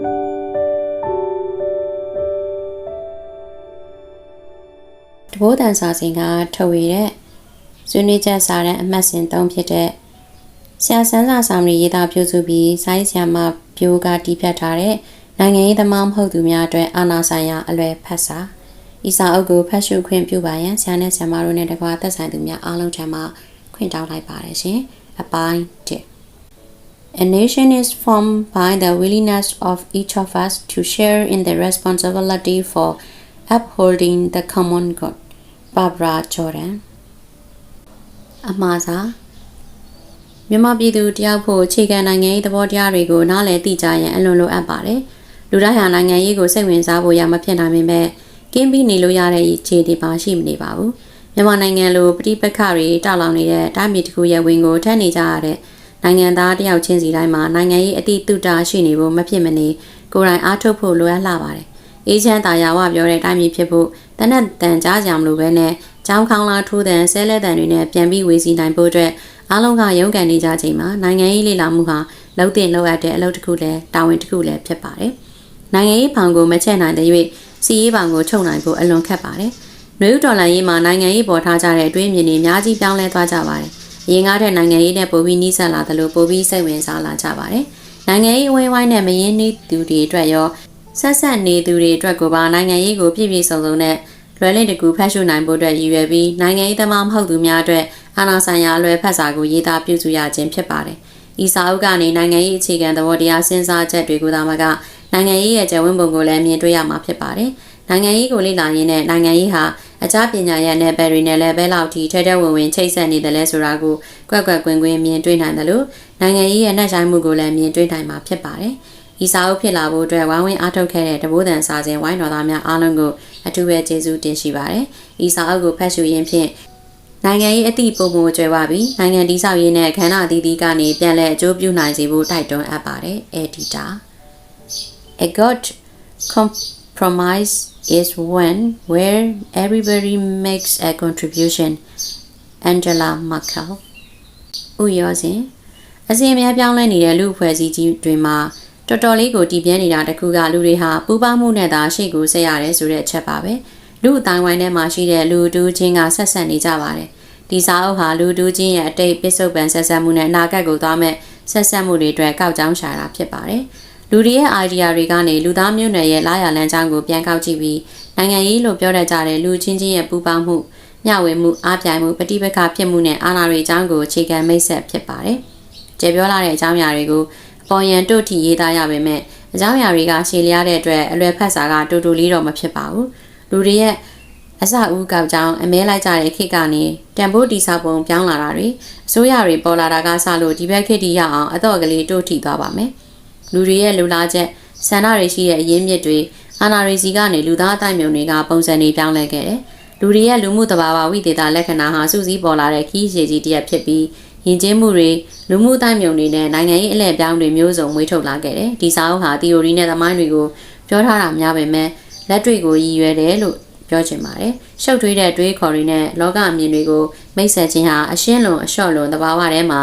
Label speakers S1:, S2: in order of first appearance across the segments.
S1: တဘိုးတန်စာစင်ကထုတ်ဝေတဲ့ဆွေးနွေးချက်စာတမ်းအမှတ်စဉ်3ဖြစ်တဲ့ဆရာဆန်းစာဆောင်ရီရေးသားပြုစုပြီးဆိုင်းဆရာမပြိုးကတီးဖြတ်ထားတဲ့နိုင်ငံရေးသမားမဟုတ်သူများအတွက်အာဏာဆိုင်ရာအလွယ်ဖတ်စာဤစာအုပ်ကိုဖတ်ရှုခွင့်ပြုပါရန်ဆရာနဲ့ဆရာမတို့နဲ့တကွာသက်ဆိုင်သူများအားလုံးထံမှခွင့်တောင်းလိုက်ပါတယ်ရှင်အပိုင်း1 A nation is formed by the willingness of each of us to share in the responsibility for upholding the common good. Barbara Jordan အမှားစာမြန်မာပြည်သူတယောက်ဖို့အခြေခံနိုင်ငံရေးသဘောတရားတွေကိုနားလည်သိကြရင်အလွန်လိုအပ်ပါတယ်။လူတိုင်းဟာနိုင်ငံရေးကိုစိတ်ဝင်စားဖို့ရမဖြစ်နိုင်ပေမဲ့ကင်းပြီးနေလို့ရတဲ့အခြေအနေပါရှိမနေပါဘူး။မြန်မာနိုင်ငံလိုပြည်ပခါတွေတောက်လောင်နေတဲ့တိုင်းပြည်တစ်ခုရဲ့ဝင်ကိုထက်နေကြရတဲ့ နိုင်ငံသားတယောက်ချင်းစီတိုင်းမှာနိုင်ငံရေးအတိတုတာရှိနေဖို့မဖြစ်မနေကိုယ်တိုင်အားထုတ်ဖို့လိုအပ်လာပါတယ်။အေးချမ်းသာယာဝပြောတဲ့တိုင်းပြည်ဖြစ်ဖို့တနက်တန်ကြားကြမလို့ပဲနဲ့ကြောင်းခေါင်းလာထိုးတဲ့ဆဲလဲတန်တွေနဲ့ပြန်ပြီးဝေစီနိုင်ဖို့အတွက်အားလုံးကရုန်းကန်နေကြချိန်မှာနိုင်ငံရေးလေ့လာမှုဟာလုံးတင်လောက်အပ်တဲ့အလုပ်တစ်ခုလည်းတာဝန်တစ်ခုလည်းဖြစ်ပါတယ်။နိုင်ငံရေးဖောင်ကိုမချက်နိုင်တဲ့၍စီရေးဖောင်ကိုချုပ်နိုင်ဖို့အလွန်ခက်ပါတယ်။နွေဦးဒေါ်လာရေးမှာနိုင်ငံရေးပေါ်ထားကြတဲ့အတွေးအမြင်တွေအများကြီးပြောင်းလဲသွားကြပါတယ်။အ ရင်ကတည်းကနိုင်ငံရေးနဲ့ပိုပြီးနှီးစပ်လာသလိုပိုပြီးစိတ်ဝင်စားလာကြပါတယ်။နိုင်ငံရေးအဝိုင်းဝိုင်းနဲ့မရင်းနှီးသူတွေအတွက်ရောဆက်ဆက်နေသူတွေအတွက်ကိုပါနိုင်ငံရေးကိုပြည့်ပြည့်စုံစုံနဲ့လွယ်လင့်တကူဖတ်ရှုနိုင်ဖို့အတွက်ရည်ရွယ်ပြီးနိုင်ငံရေးသမားမဟုတ်သူများအတွက်အာဏာဆိုင်ရာလွယ်ဖတ်စာကိုရေးသားပြုစုရခြင်းဖြစ်ပါတယ်။ဤစာအုပ်ကနေနိုင်ငံရေးအခြေခံသဘောတရားစဉ်းစားချက်တွေကိုသာမကနိုင်ငံရေးရဲ့ကျဝန်းပုံကိုလည်းမြင်တွေ့ရမှာဖြစ်ပါတယ်။ နိုင်ငံရေးကိုလေ့လာရင်းနဲ့နိုင်ငံရေးဟာအကြပညာရဲ့နယ်ပယ်တွေနဲ့လည်းဘဲလောက်ထိထဲထဲဝင်ဝင်ချိတ်ဆက်နေတယ်လဲဆိုတာကိုကွက်ကွက်ကွင်းကွင်းမြင်တွေ့နိုင်တယ်လို့နိုင်ငံရေးရဲ့နှက်ဆိုင်မှုကိုလည်းမြင်တွေ့နိုင်မှာဖြစ်ပါတယ်။ဤစာအုပ်ဖြစ်လာဖို့အတွက်ဝိုင်းဝန်းအားထုတ်ခဲ့တဲ့တဘိုးတန်စာစဉ်ဝိုင်းတော်သားများအားလုံးကိုအထူးပဲကျေးဇူးတင်ရှိပါတယ်။ဤစာအုပ်ကိုဖတ်ရှုရင်းဖြင့်နိုင်ငံရေးအသည့်ပုံပုံကျွဲပါပြီးနိုင်ငံတည်ဆောက်ရေးနဲ့ခန္ဓာအသီးသီးကနေပြန်လည်အကျိုးပြုနိုင်စေဖို့တိုက်တွန်းအပ်ပါတယ် editor A good compromise is one where everybody makes a contribution Angela Merkel ဥရောစဉ်အစဉ်အများပြောင်းလဲနေတဲ့လူအဖွဲ့အစည်းကြီးတွေမှာတော်တော်လေးကိုတည်ပြဲနေတာတခုကလူတွေဟာပူပေါင်းမှုနဲ့သာရှေ့ကိုဆက်ရတယ်ဆိုတဲ့အချက်ပါပဲ။လူအတိုင်းဝိုင်းထဲမှာရှိတဲ့လူတူးချင်းကဆက်ဆက်နေကြပါတယ်။ဒီစာအုပ်ဟာလူတူးချင်းရဲ့အတိတ်ပစ္စုပန်ဆက်ဆက်မှုနဲ့အနာဂတ်ကိုသွားမဲ့ဆက်ဆက်မှုတွေအတွက်ကောက်ကြောင်းရှာတာဖြစ်ပါတယ်။ လူတွေရဲ့ idea တွေကနေလူသားမျိုးနွယ်ရဲ့လာရလန်းချောင်းကိုပြန်ကောက်ကြည့်ပြီးနိုင်ငံရေးလို့ပြောတတ်ကြတဲ့လူချင်းချင်းရဲ့ပူးပေါင်းမှုမျှဝေမှုအားပြိုင်မှုပဋိပက္ခဖြစ်မှုနဲ့အာဏာတွေအကြောင်းကိုအခြေခံမိတ်ဆက်ဖြစ်ပါတယ်။ကျေပြောလာတဲ့အကြောင်းအရာတွေကိုအပေါ်ယံတို့ထီရေးသားရပေမဲ့အကြောင်းအရာတွေကရှည်လျားတဲ့အတွက်အလွယ်ဖတ်စာကတူတူလေးတော့မဖြစ်ပါဘူး။လူတွေရဲ့အစအဦးကောက်ကြောင်းအမဲလိုက်ကြတဲ့ခေတ်ကနေတန်ဖိုးတီစာပုံပြောင်းလာတာတွေအစိုးရတွေပေါ်လာတာကစလို့ဒီဘက်ခေတ်တီရအောင်အတော့ကလေးတိုးထီသွားပါမယ် လူတွေရဲ့လူလားချက်ဆန္ဒတွေရှိတဲ့အရင်းမြစ်တွေအာနာရီစီကနေလူသားအတိုင်းမြုံတွေကပုံစံတွေပြောင်းလဲခဲ့တယ်လူတွေရဲ့လူမှုတဘာဝဝိသေသလက္ခဏာဟာစုစည်းပေါ်လာတဲ့ခီးရည်ကြီးတစ်ရပ်ဖြစ်ပြီးယဉ်ကျေးမှုတွေလူမှုအတိုင်းမြုံတွေနဲ့နိုင်ငံရေးအလဲပြောင်းတွေမျိုးစုံမွေးထုတ်လာခဲ့တယ်ဒီစာအုပ်ဟာ theory နဲ့သမိုင်းတွေကိုပြောထားတာများပေမဲ့လက်တွေ့ကိုရည်ရွယ်တယ်လို့ပြောချင်ပါတယ်။ရှုပ်ထွေးတဲ့တွေးခေါ်တွေနဲ့လောကအမြင်တွေကိုမိတ်ဆက်ခြင်းဟာအရှင်းလွန်အလျှော့လွန်သဘာဝထဲမှာ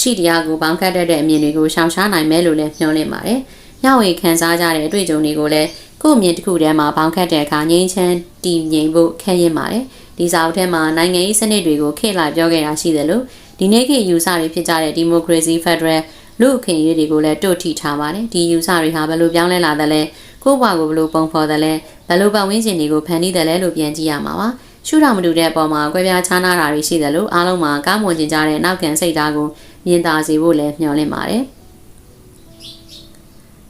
S1: ရှိတရားကိုပေါင်းခတ်တတ်တဲ့အမြင်တွေကိုရှောင်ရှားနိုင်မယ်လို့လည်းမျှော်လင့်ပါတယ်။ညဝေခံစားကြတဲ့အတွေ့အကြုံတွေကိုလည်းကိုယ့်အမြင်တစ်ခုတည်းမှာပေါင်းခတ်တဲ့အခါငြိမ်းချမ်းတည်ငြိမ်ဖို့ခဲရင်ပါတယ်။ဒီစာအုပ်ထဲမှာနိုင်ငံရေးစနစ်တွေကိုခေတ်လာပြောခဲ့တာရှိတယ်လို့ဒီနေ့ခေတ်ယူဆတွေဖြစ်ကြတဲ့ဒီမိုကရေစီဖက်ဒရယ်လူ့အခွင့်အရေးတွေကိုလည်းတို့ထိထားပါတယ်။ဒီယူဆတွေဟာဘယ်လိုပြောင်းလဲလာသလဲ။ကိုယ့်ဘဝကိုဘလို့ပုံဖော်တယ်လဲဘလို့ပတ်ဝန်းကျင်တွေကိုဖန်တီးတယ်လဲလို့ပြန်ကြည့်ရမှာပါရှုထောင်မတူတဲ့အပေါ်မှာကွဲပြားခြားနားတာတွေရှိတယ်လို့အားလုံးမှာကားမွန်ကျင်ကြတဲ့နောက်ခံစိတ်ဓာတ်ကို မြင်သာစေဖို့လည်းမျှော်လင့်ပါတယ်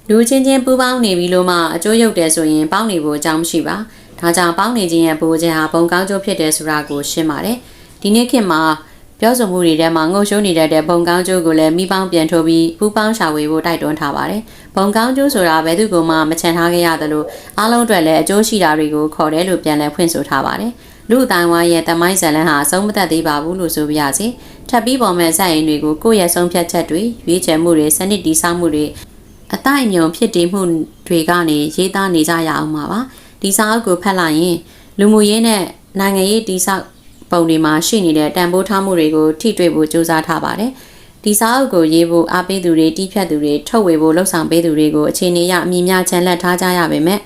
S1: လူချင်းချင်းပူးပေါင်းနေပြီလို့မှအကျိုးရုပ်တယ်ဆိုရင်ပေါင်းနေဖို့အကြောင်းမရှိပါဒါကြောင့်ပေါင်းနေခြင်းရဲ့ဘိုးခြင်းဟာပုံကောင်းကျိုးဖြစ်တယ်ဆိုတာကိုရှင်းပါတယ်ဒီနေ့ခေတ်မှာပြောဆိုမှုတွေထဲမှာငုံရှုံးနေတဲ့တဲ့ဘုံကောင်းကျိုးကိုလည်းမိပေါင်းပြန်ထုတ်ပြီးပူပေါင်းရှာဝေဖို့တိုက်တွန်းထားပါတယ်။ဘုံကောင်းကျိုးဆိုတာဘယ်သူကမှမချန်ထားခဲ့ရသလိုအားလုံးအတွက်လည်းအကျိုးရှိတာတွေကိုခေါ်တယ်လို့ပြန်လည်ဖွင့်ဆိုထားပါတယ်။ လူအတိုင်းဝိုင်းရဲ့တမိုင်းဇလန်ဟာအဆုံးမသက်သေးပါဘူးလို့ဆိုပြရစီ။ထပ်ပြီးပေါ်မဲ့ဇက်ရင်တွေကိုကိုယ့်ရဲ့ဆုံးဖြတ်ချက်တွေရွေးချယ်မှုတွေစနစ်တည်ဆောက်မှုတွေအတိုင်းအမြုံဖြစ်တည်မှုတွေကနေရေးသားနေကြရအောင်ပါပါ။ဒီစာအုပ်ကိုဖတ်လိုက်ရင်လူမှုရေးနဲ့နိုင်ငံရေးတည်ဆောက်ပုံတွေမှာရှိနေတဲ့တန်ဖိုးထားမှုတွေကိုထိတွေ့ဖို့စူးစမ်းထားပါတယ်။ဒီစာအုပ်ကိုရေးဖို့အားပေးသူတွေတီးဖြတ်သူတွေထုတ်ဝေဖို့လှုံ့ဆော်ပေးသူတွေကိုအခြေအနေအရအမြင်များချန်လက်ထားကြရပါမယ်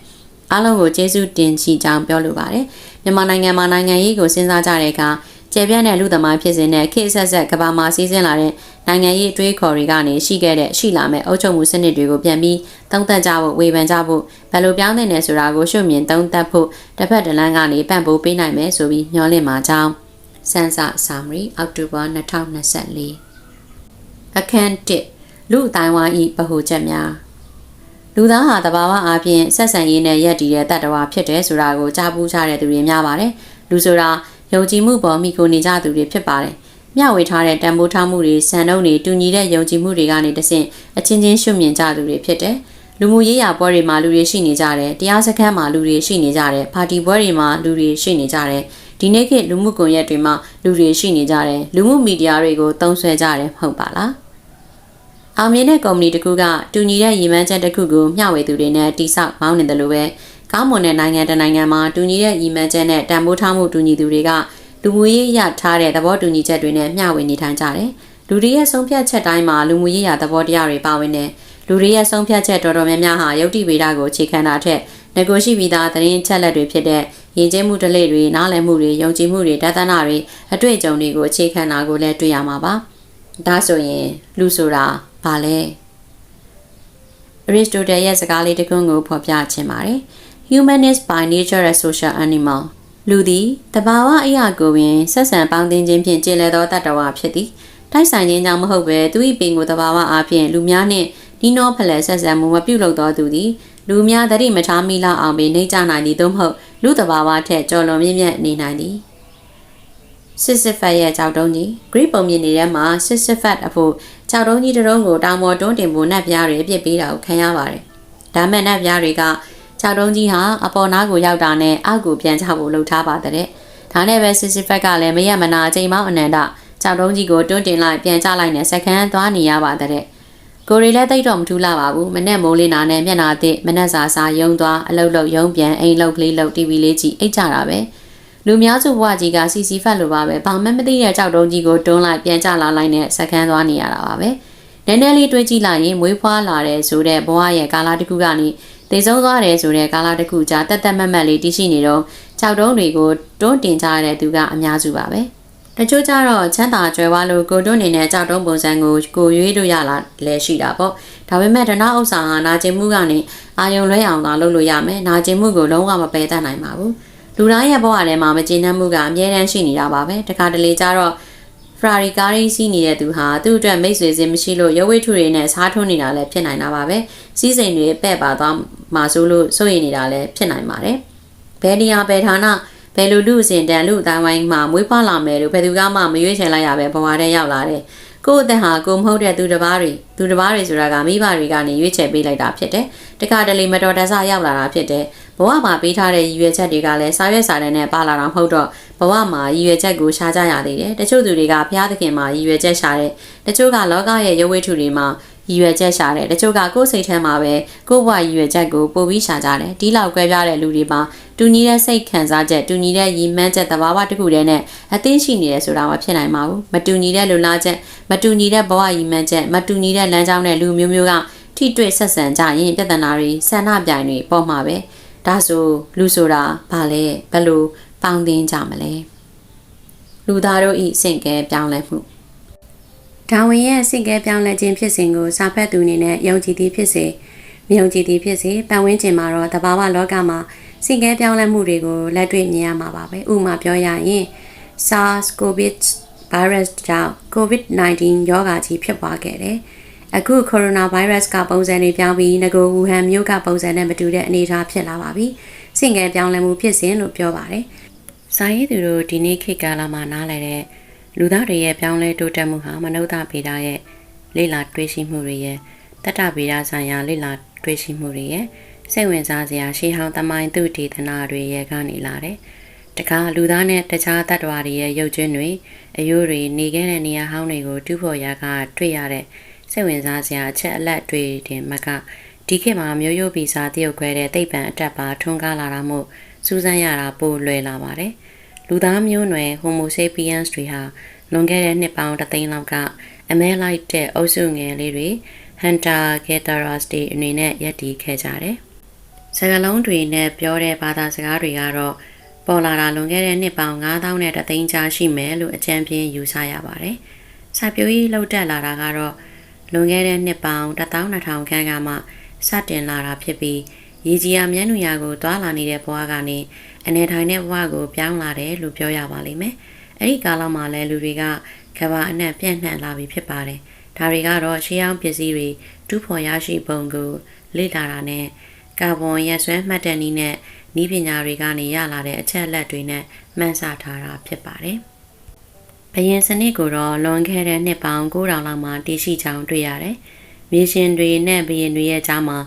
S1: အားလုံးကိုကျေးဇူးတင်ရှိကြောင်းပြောလိုပါတယ်မြန်မာနိုင်ငံမှာနိုင်ငံရေးကိုစဉ်းစားကြတဲ့အခါကျေပြန့်တဲ့လူသမားဖြစ်စဉ်နဲ့ခေတ်ဆက်ဆက်ကဘာမှာစီးဆင်းလာတဲ့နိုင်ငံရေးအတွေးခေါ်တွေကနေရှိခဲ့တဲ့ရှိလာမဲ့အုပ်ချုပ်မှုစနစ်တွေကိုပြန်ပြီးသုံးသပ်ကြဖို့ဝေဖန်ကြဖို့ဘယ်လိုပြောင်းသင့်တယ်ဆိုတာကိုရှုမြင်သုံးသပ်ဖို့တစ်ဖက်တစ်လမ်းကနေပံ့ပိုးပေးနိုင်မယ်ဆိုပြီးမျှော်လင့်ပါကြောင်းစန်းစာဆာမရီအောက်တိုဘာ2024အခန်း1လူအတိုင်းဝိုင်းဤပဟိုချက်များ လူသားဟာတဘာဝအားဖြင့်ဆက်ဆံရေးနဲ့ရက်တည်တဲ့တတ္တဝါဖြစ်တယ်ဆိုတာကိုကြားပူးကြတဲ့သူတွေများပါတယ်လူဆိုတာယုံကြည်မှုပေါ်မိကိုနေကြသူတွေဖြစ်ပါတယ်။မျှဝေထားတဲ့တန်ဖိုးထားမှုတွေစံနှုန်းတွေတူညီတဲ့ယုံကြည်မှုတွေကနေတဆင့်အချင်းချင်းရှုမြင်ကြသူတွေဖြစ်တယ်။လူမှုရေးရာပွဲတွေမှာလူတွေရှိနေကြတယ်။တရားစခန်းမှာလူတွေရှိနေကြတယ်။ပါတီပွဲတွေမှာလူတွေရှိနေကြတယ်။ဒီနေ့ခေတ်လူမှုကွန်ရက်တွေမှာလူတွေရှိနေကြတယ်။လူမှုမီဒီယာတွေကိုသုံးစွဲကြတယ်မဟုတ်ပါလား။ အောင်မြင်တဲ့ကုမ္ပဏီတစ်ခုကတူညီတဲ့ရည်မှန်းချက်တစ်ခုကိုမျှဝေသူတွေနဲ့တိစောက်မောင်းနေတယ်လို့ပဲကောင်းမွန်တဲ့နိုင်ငံတနိုင်ငံမှာတူညီတဲ့ရည်မှန်းချက်နဲ့တန်ဖိုးထားမှုတူညီသူတွေကလူမှုရေးရထားတဲ့သဘောတူညီချက်တွေနဲ့မျှဝေနေထိုင်ကြတယ်။လူတွေရဲ့ဆုံးဖြတ်ချက်တိုင်းမှာလူမှုရေးရာသဘောတရားတွေပါဝင်တယ်။လူတွေရဲ့ဆုံးဖြတ်ချက်တော်တော်များများဟာယုတ်တိဗေဒကိုအခြေခံတာထက်ငကိုရှိပြီးသားသတင်းချက်လက်တွေဖြစ်တဲ့ယဉ်ကျေးမှုဓလေ့တွေနားလည်မှုတွေယုံကြည်မှုတွေတသနာတွေအတွေ့အကြုံတွေကိုအခြေခံတာကိုလည်းတွေ့ရမှာပါ။ဒါဆိုရင်လူဆိုတာ ဘာလဲ။ Aristotle ရဲ့စကားလေးတစ်ခုကိုဖော်ပြခြင်းပါတယ်။ Human is by nature a social animal လူသည်တဘာဝအရာကိုပင်ဆက်ဆံပေါင်းသင်းခြင်းဖြင့်ကျင့်လဲသောတတ္တဝါဖြစ်သည်တိုက်ဆိုင်ခြင်းကြောင့်မဟုတ်ပဲသူ၏ပင်ကိုတဘာဝအားဖြင့်လူများနှင့်ဒီနောဖလက်ဆက်ဆံမှုမပြုလုပ်သောသူသည်လူများတတိမထားမိလောက်အောင်ပင်နှိမ့်ချနိုင်သည်သို့မဟုတ်လူတဘာဝထက်ကြော်လွန်မြင့်မြတ်နေနိုင်သည်စစ်စစ်ဖတ်ရဲ့ကြောက်တုံးကြီး Greek ပုံမြင်နေတဲ့မှာစစ်စစ်ဖတ်အဖို့ ကြောက်တုံးကြီးတစ်တုံးကိုတောင်ပေါ်တွန်းတင်ဖို့နတ်ပြားတွေအပြစ်ပေးတာကိုခံရပါတယ်ဒါမဲ့နတ်ပြားတွေကခြောက်တုံးကြီးဟာအပေါ်နားကိုရောက်တာနဲ့အောက်ကိုပြန်ချဖို့လှုပ်ထားပါတဲ့။ဒါနဲ့ပဲစစ်စစ်ဖက်ကလည်းမရမနာအချိန်မောင်းအနန္တခြောက်တုံးကြီးကိုတွန်းတင်လိုက်ပြန်ချလိုက်နဲ့စက္ကန့်သွားနေရပါတဲ့။ကိုရီလည်းတိတ်တော့မထူးလာပါဘူး။မနဲ့မိုးလေးနာနဲ့မျက်နာသစ်မနဲ့စာစာယုံသွားအလုတ်လုတ်ယုံပြန်အိမ်လုတ်ကလေးလုတ် TV လေးကြည့်အိတ်ကြတာပဲ။ လူများစုဘဝကြီးကစီစီဖတ်လိုပါပဲ။ဘာမှမသိတဲ့ကြောက်တုံးကြီးကိုတွန်းလိုက်ပြန်ချလာလိုက်နဲ့စက္ကန့်သွားနေရတာပါပဲ။နည်းနည်းလေးတွေးကြည့်လိုက်ရင်မွေးဖွားလာတဲ့ဆိုတဲ့ဘဝရဲ့ကာလတစ်ခုကနေသေဆုံးသွားတယ်ဆိုတဲ့ကာလတစ်ခုကြာတက်တက်မတ်မတ်လေးတည်ရှိနေတော့ကြောက်တုံးတွေကိုတွန်းတင်ကြရတဲ့သူကအများစုပါပဲတချို့ကြတော့ချမ်းသာကြွယ်ဝလို့ကိုတွန်းနေတဲ့ကြောက်တုံးပုံစံကိုကိုရွေးလို့ရလာလဲရှိတာပေါ့ဒါပေမဲ့ဒနာဥစ္စာဟာနာကျင်မှုကနေအာယုံလွဲအောင်သာလုပ်လို့ရမယ်နာကျင်မှုကိုလုံးဝမပယ်တတ်နိုင်ပါဘူး လူတိုင်းရဲ့ဘဝထဲမှာမကျေနပ်မှုကအမြဲတမ်းရှိနေတာပါပဲတခါတလေကျတော့ဖရာရီကားရီစီးနေတဲ့သူဟာသူ့အတွက်မိတ်ဆွေစင်မရှိလို့ရုပ်ဝိထုတွေနဲ့စားထွန်းနေတာလည်းဖြစ်နိုင်တာပါပဲစီးစိမ်တွေပဲ့ပါသွားမှာဆိုလို့စိုးရိမ်နေတာလည်းဖြစ်နိုင်ပါတယ်ဘယ်နေရာဘယ်ဌာနဘယ်လိုလူအစဉ်တန်လူအတိုင်းဝိုင်းမှာမွေးဖွားလာမယ်လို့ဘယ်သူကမှမရွေးချယ်လိုက်ရပဲဘဝထဲရောက်လာတယ် ကိုယ့်အသက်ဟာကိုမဟုတ်တဲ့သူတစ်ပါးတွေသူတစ်ပါးတွေဆိုတာကမိဘတွေကနေရွေးချယ်ပေးလိုက်တာဖြစ်တယ်တခါတလေမတော်တဆရောက်လာတာဖြစ်တယ်ဘဝမှာပေးထားတဲ့ရည်ရွယ်ချက်တွေကလည်းစာရွက်စာတမ်းနဲ့ပါလာတာမဟုတ်တော့ဘဝမှာရည်ရွယ်ချက်ကိုရှားကြရသေးတယ်တချို့သူတွေကဘုရားသခင်မှာရည်ရွယ်ချက်ရှာတယ်တချို့ကလောကရဲ့ရုပ်ဝတ္ထုတွေမှာ ရည်ရွယ်ချက်ရှာတယ်တချို့ကကိုယ်စိတ်ထဲမှာပဲကိုယ့်ဘဝရည်ရွယ်ချက်ကိုပို့ပြီးရှာကြတယ်ဒီလောက်ကွဲပြားတဲ့လူတွေမှာတူညီတဲ့စိတ်ခံစားချက်တူညီတဲ့ရည်မှန်းချက်သဘာဝတစ်ခုတည်းနဲ့အသိရှိနေတယ်ဆိုတာမဖြစ်နိုင်ပါဘူးမတူညီတဲ့လူလားချက်မတူညီတဲ့ဘဝရည်မှန်းချက်မတူညီတဲ့လမ်းကြောင်းနဲ့လူမျိုးမျိုးကထိတွေ့ဆက်ဆံကြရင်ပြဿနာတွေဆန္ဒပြိုင်တွေပေါ်မှာပဲဒါဆိုလူဆိုတာဘာလဲဘယ်လိုပေါင်းသင်းကြမလဲလူသားတို့ဤစင့်ကဲပြောင်းလဲမှု ဒါဝင်ရဲ့စင့်ကဲပြောင်းလဲခြင်းဖြစ်စဉ်ကိုစာဖတ်သူအနေနဲ့ယုံကြည်သည်ဖြစ်စေမယုံကြည်သည်ဖြစ်စေပတ်ဝန်းကျင်မှာတော့တဘာဝလောကမှာစင့်ကဲပြောင်းလဲမှုတွေကိုလက်တွေ့မြင်ရမှာပါပဲဥပမာပြောရရင် SARS-CoV ဗိုင်းရပ်စ်ကြောင့် COVID-19 ရောဂါကြီးဖြစ်ပွားခဲ့တယ်။အခုကိုရိုနာဗိုင်းရပ်စ်ကပုံစံတွေပြောင်းပြီးငကိုဝူဟန်မြို့ကပုံစံနဲ့မတူတဲ့အနေအထားဖြစ်လာပါပြီ။စင်ငယ်ပြောင်းလဲမှုဖြစ်စဉ်လို့ပြောပါတယ်။စာရေးသူတို့ဒီနေ့ခေတ်ကာလမှာနားလည်တဲ့ လူသားတွေရဲ့ပြောင်းလဲတိုးတက်မှုဟာမနုဿဗေဒရဲ့လေ့လာတွေးရှိမှုတွေရဲ့တတ္တဗေဒဆိုင်ရာလေ့လာတွေးရှိမှုတွေရဲ့စိတ်ဝင်စားစရာရှေးဟောင်းသမိုင်းသူဒေသနာတွေရဲ့ကနေလာတယ်။တခါလူသားနဲ့တခြားတ attva တွေရဲ့ရုပ်ချင်းတွေအယိုးတွေနေခဲ့တဲ့နေရာဟောင်းတွေကိုတူးဖော်ရာကတွေ့ရတဲ့စိတ်ဝင်စားစရာအချက်အလက်တွေတင်မကဒီခေတ်မှာမျိုးရိုးဗီဇတရုတ်ခွဲတဲ့သိပ္ပံအတက်ပါထွန်းကားလာတာမို့စူးစမ်းရတာပိုလွယ်လာပါတယ်။ လူသားမျိုးနွယ် Homo sapiens တွေဟာလွန်ခဲ့တဲ့နှစ်ပေါင်းတစ်သိန်းလောက်ကအမဲလိုက်တဲ့အုပ်စုငယ်လေးတွေ Hunter Gatherers တွေအနေနဲ့ရပ်တည်ခဲ့ကြတယ်။စကားလုံးတွေနဲ့ပြောတဲ့ဘာသာစကားတွေကတော့ပေါ်လာတာလွန်ခဲ့တဲ့နှစ်ပေါင်း9000နဲ့တသိန်းကြားရှိမယ်လို့အကြံပြင်းယူဆရပါတယ်။စာပြိုးကြီးလှုပ်တက်လာတာကတော့လွန်ခဲ့တဲ့နှစ်ပေါင်း12000ခန့်ကမှစတင်လာတာဖြစ်ပြီးရေကြီးယာမျက်နှာရာကိုတွာလာနေတဲ့ဘဝကနေ အနေထိုင်တဲ့ဘဝကိုပြောင်းလာတယ်လို့ပြောရပါလိမ့်မယ်။အဲ့ဒီကာလမှာလည်းလူတွေကကဘာအနှံ့ပြန့်နှံ့လာပြီဖြစ်ပါတယ်။ဒါတွေကတော့ရှေးအောင်ပစ္စည်းတွေတူးဖော်ရရှိပုံကိုလေ့လာတာနဲ့ကာဗွန်ရက်ဆွဲမှတ်တဲ့နည်းနဲ့ဤပညာတွေကနေရလာတဲ့အချက်အလက်တွေနဲ့မှန်းဆထားတာဖြစ်ပါတယ်။ဘယင်စနစ်ကိုတော့လွန်ခဲ့တဲ့နှစ်ပေါင်း9000လောက်မှတည်ရှိကြောင်းတွေ့ရတယ်။မြေရှင်တွေနဲ့ဘယင်တွေရဲ့ကြားမှာ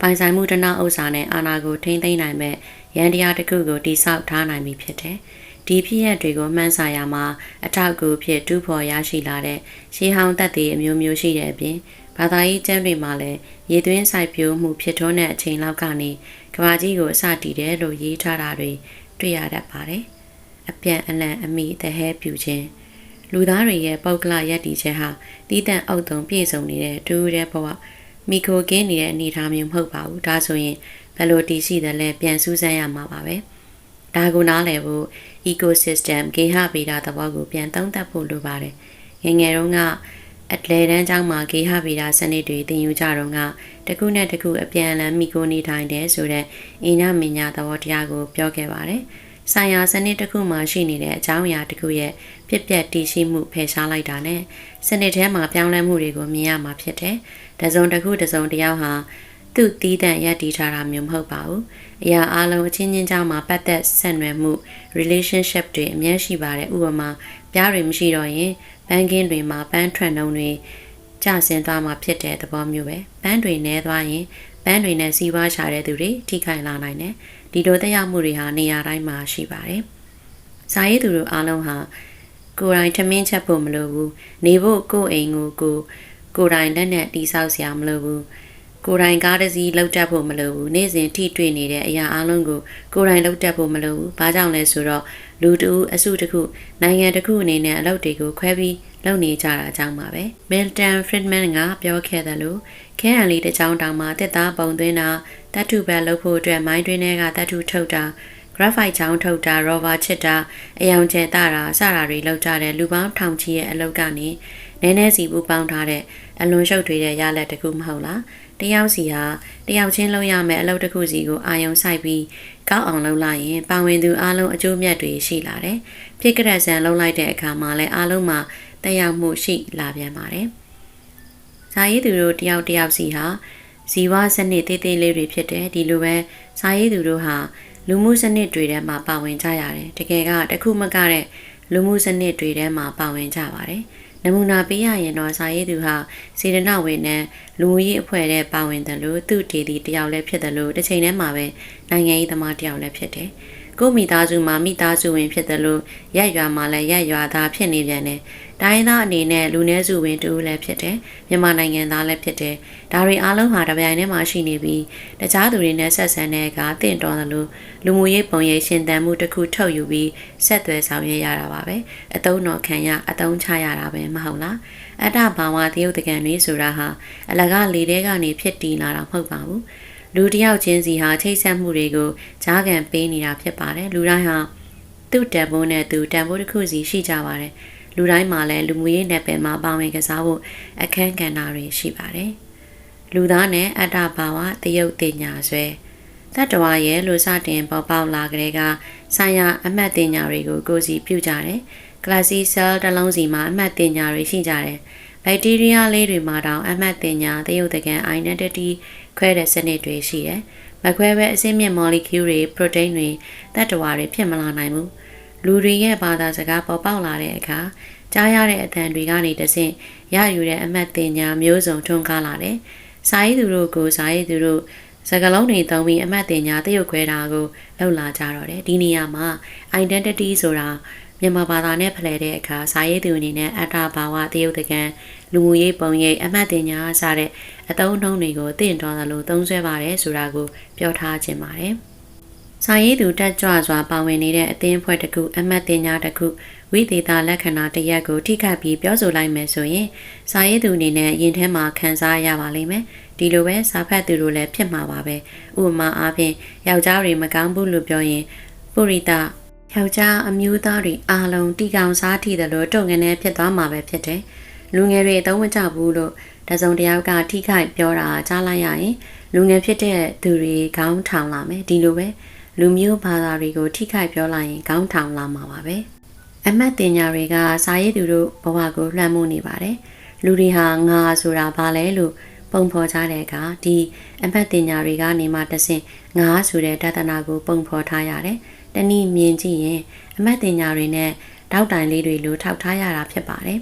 S1: ပိုင်ဆိုင်မှုတနာဥစ္စာနဲ့အာဏာကိုထိမ့်သိမ်းနိုင်မဲ့ ရန်တရားတစ်ခုကိုတိဆောက်ထားနိုင်ပြီဖြစ်တယ်။ဒီဖြစ်ရပ်တွေကိုမှန်းဆရမှာအထောက်အကူဖြစ်တူးဖော်ရရှိလာတဲ့ရှေးဟောင်းသက်သေအမျိုးမျိုးရှိတဲ့အပြင်ဘာသာရေးကျမ်းတွေမှာလည်းရေသွင်းစိုက်ပျိုးမှုဖြစ်ထွန်းတဲ့အချိန်လောက်ကနေကဘာကြီးကိုအစတည်တယ်လို့ရေးထားတာတွေတွေ့ရတတ်ပါတယ်။အပြန်အလှန်အမိတဟဲပြူခြင်းလူသားတွေရဲ့ပုဂ္ဂလယက်တီချက်ဟာတီးတန့်အောက်တုံပြည့်စုံနေတဲ့တူတဲ့ဘဝမီကိုကင်းနေတဲ့အနေအထားမျိုးမဟုတ်ပါဘူးဒါဆိုရင် ဘယ်လိုတည်ရှိတယ်လဲပြန်စူးစမ်းရမှာပါပဲဒါကိုနားလည်ဖို့ ecosystem ဂေဟဗေဒသဘောကိုပြန်သုံးသပ်ဖို့လိုပါတယ်ငငယ်တုန်းကအတလေတန်းကျောင်းမှာဂေဟဗေဒစနစ်တွေသင်ယူကြတော့ကတခုနဲ့တခုအပြန်အလှန်မိကိုနေထိုင်တယ်ဆိုတဲ့အင်းညမညာသဘောတရားကိုပြောခဲ့ပါတယ်။ဆိုင်ရာစနစ်တစ်ခုမှာရှိနေတဲ့အကြောင်းအရာတစ်ခုရဲ့ပြက်ပြက်တည်ရှိမှုဖယ်ရှားလိုက်တာနဲ့စနစ်ထဲမှာပြောင်းလဲမှုတွေကိုမြင်ရမှာဖြစ်တယ်။တစုံတစ်ခုတစုံတစ်ယောက်ဟာ သူ့တီးတန့်ရပ်တည်ထားတာမျိုးမဟုတ်ပါဘူး။အရာအလုံးအချင်းချင်းကြားမှာပတ်သက်ဆက်နွယ်မှု relationship တွေအများရှိပါတယ်။ဥပမာပြားတွေမရှိတော့ရင်ပန်းကင်းတွေမှာပန်းထွက်နှုံတွေကျဆင်းသွားမှာဖြစ်တဲ့သဘောမျိုးပဲပန်းတွေနဲသွားရင်ပန်းတွေနဲ့စီးပွားချတဲ့သူတွေထိခိုက်လာနိုင်တယ်ဒီလိုတက်ရောက်မှုတွေဟာနေရာတိုင်းမှာရှိပါတယ်ဇာရေးသူတို့အားလုံးဟာကိုယ်တိုင်ထမင်းချက်ဖို့မလိုဘူးနေဖို့ကိုယ်အိမ်ကိုကိုကိုယ်တိုင်လက်နဲ့တီးဆောက်စရာမလိုဘူး ကိုယ်တိုင်ကားတစ်စီးလောက်တက်ဖို့မလိုဘူးနေ့စဉ်ထိတွေ့နေတဲ့အရာအလုံးကိုကိုယ်တိုင်လောက်တက်ဖို့မလိုဘူးဘာကြောင့်လဲဆိုတော့လူတူအစုတစ်ခုနိုင်ငံတစ်ခုအနေနဲ့အလုပ်တွေကိုခွဲပြီးလုပ်နေကြတာကြောင့်ပါပဲ Milton Friedman ကပြောခဲ့တယ်လို့ခဲဟန်လေးတစ်ချောင်းတောင်မှာတက်သားပုံသွင်းတာတတ်ထုဘက်လုပ်ဖို့အတွက်မိုင်းတွင်းတွေကတတ်ထုထုတ်တာ graphite ချောင်းထုတ်တာ rover ချစ်တာအယောင်ကျဲတာတာစတာတွေလုပ်ကြတဲ့လူပေါင်းထောင်ချီရဲ့အလုပ်ကနေနည်းနည်းစီပူပေါင်းထားတဲ့အလွန်ရှုပ်ထွေးတဲ့ရလက်တစ်ခုမဟုတ်လား တယောက်စီဟာတယောက်ချင်းလုံးရမယ်အလုပ်တစ်ခုစီကိုအာယုံဆိုင်ပြီးကောက်အောင်လုပ်လိုက်ရင်ပါဝင်သူအလုံးအကျိုးမြတ်တွေရှိလာတယ်။ဖြစ်ကြတဲ့ဆန်လုံးလိုက်တဲ့အခါမှာလည်းအလုံးမှာတက်ရောက်မှုရှိလာပြန်ပါတယ်။ဇာရေးသူတို့တယောက်တယောက်စီဟာဇီဝစနစ်သေးသေးလေးတွေဖြစ်တယ်ဒီလိုပဲဇာရေးသူတို့ဟာလူမှုစနစ်တွေထဲမှာပါဝင်ကြရတယ်တကယ်ကတခုမကတဲ့လူမှုစနစ်တွေထဲမှာပါဝင်ကြပါတယ်။ နမူနာပေးရရင်တော့စာရေးသူဟာစေတနာဝင်နဲ့လူမှုရေးအဖွဲ့တဲ့ပါဝင်တယ်လို့သူ့ဒေဒီတယောက်လည်းဖြစ်တယ်လို့တစ်ချိန်တည်းမှာပဲနိုင်ငံရေးသမားတယောက်လည်းဖြစ်တယ်။ ကိုမိသားစုမှာမိသားစုဝင်ဖြစ်တယ်လို့ရက်ရွာမှာလည်းရက်ရွာသားဖြစ်နေပြန်တယ်။တိုင်းသားအနေနဲ့လူနည်းစုဝင်တူလည်းဖြစ်တယ်။မြန်မာနိုင်ငံသားလည်းဖြစ်တယ်။ဒါတွေအားလုံးဟာတပြိုင်တည်းမှာရှိနေပြီးတခြားသူတွေနဲ့ဆက်ဆံတဲ့အခါတင့်တော်တယ်လို့လူမှုရေးပုံရိပ်ရှင်သန်မှုတစ်ခုထုတ်ယူပြီးဆက်သွယ်ဆောင်ရွက်ရတာပါပဲ။အတုံးတော်ခံရအတုံးချရတာပဲမဟုတ်လား။အတ္တဘာဝတယုတ်တကံလေးဆိုတာဟာအလကားလေတဲကနေဖြစ်တည်လာတာမဟုတ်ပါဘူး။ လူတယောက်ချင်းစီဟာချိတ်ဆက်မှုတွေကိုကြားခံပေးနေတာဖြစ်ပါတယ်။လူတိုင်းဟာသူ့တန်ဖိုးနဲ့သူတန်ဖိုးတစ်ခုစီရှိကြပါတယ်။လူတိုင်းမှာလည်းလူမှုရေးနယ်ပယ်မှာပါဝင်ကစားဖို့အခန်းကဏ္ဍတွေရှိပါတယ်။လူသားနဲ့အတ္တဘာဝတယုတ်တင်ညာဆွဲတတ္တဝါရဲ့လူစတင်ပေါ်ပေါက်လာကြတဲ့ကဆိုင်ရာအမှတ်တင်ညာတွေကိုကိုစီပြုကြတယ်။ကလစီဆဲလ်တစ်လုံးစီမှာအမှတ်တင်ညာတွေရှိကြတယ်။ ဘက်တီးရီးယားလေးတွေမှာတောင်အမှတ်တင်ညာတယုတ်တကန် identity ခွဲတဲ့စနစ်တွေရှိတယ်။မခွဲပဲအစင်းမြင့် molecule တွေ protein တွေတတ္တဝါတွေဖြစ်မလာနိုင်ဘူး။လူတွေရဲ့ဘာသာစကားပေါ်ပေါက်လာတဲ့အခါကြားရတဲ့အသံတွေကနေတဆင့်ရယူတဲ့အမှတ်တင်ညာမျိုးစုံထွန်းကားလာတယ်။စာရေးသူတို့ကိုစာရေးသူတို့စကလုံးတွေသုံးပြီးအမှတ်တင်ညာတရုတ်ခွဲတာကိုလောက်လာကြတော့တယ်။ဒီနေရာမှာ identity ဆိုတာ မြန်မာဘာသာနဲ့ဖလှယ်တဲ့အခါစာရေးသူအနေနဲ့အတ္တဘာဝတရုတ်တကံလူမှုရေးပုံရိပ်အမှတ်တင်ညာစတဲ့အသုံးအနှုန်းတွေကိုသိတော်သလိုသုံးဆွဲပါတယ်ဆိုတာကိုပြောထားခြင်းပါတယ်။စာရေးသူတက်ကြွစွာပါဝင်နေတဲ့အသင်းအဖွဲ့တစ်ခုအမှတ်တင်ညာတစ်ခုဝဝိသေသလက္ခဏာတစ်ရက်ကိုထိခတ်ပြီးပြောဆိုလိုက်မယ်ဆိုရင်စာရေးသူအနေနဲ့ရင်ထဲမှာခံစားရပါလိမ့်မယ်ဒီလိုပဲစာဖတ်သူတို့လည်းဖြစ်မှာပါပဲဥပမာအားဖြင့်ယောက်ျားတွေမကောင်းဘူးလို့ပြောရင်ပုရိသ ယောက်ျားအမျိုးသားတွေအားလုံးတီကောင်စားထိတယ်လို့တုံငနေဖြစ်သွားမှာပဲဖြစ်တယ်လူငယ်တွေအသုံးမချဘူးလို့တစုံတယောက်ကထိခိုက်ပြောတာကြားလိုက်ရရင်လူငယ်ဖြစ်တဲ့သူတွေခေါင်းထောင်လာမယ်ဒီလိုပဲလူမျိုးဘာသာတွေကိုထိခိုက်ပြောလိုက်ရင်ခေါင်းထောင်လာမှာပါပဲအမတ်တင်ညာတွေကစာရေးသူတို့ဘဝကိုလွှမ်းမိုးနေပါတယ်လူတွေဟာငါဆိုတာဘာလဲလို့ပုံဖော်ကြတဲ့အခါဒီအမတ်တင်ညာတွေကနေမှတဆင့်ငါဆိုတဲ့တသနာကိုပုံဖော်ထားရတယ် တနည်းမြင်ကြည့်ရင်အမတ်တင်ညာတွေနဲ့တောက်တိုင်လေးတွေလိုထောက်ထားရတာဖြစ်ပါတယ်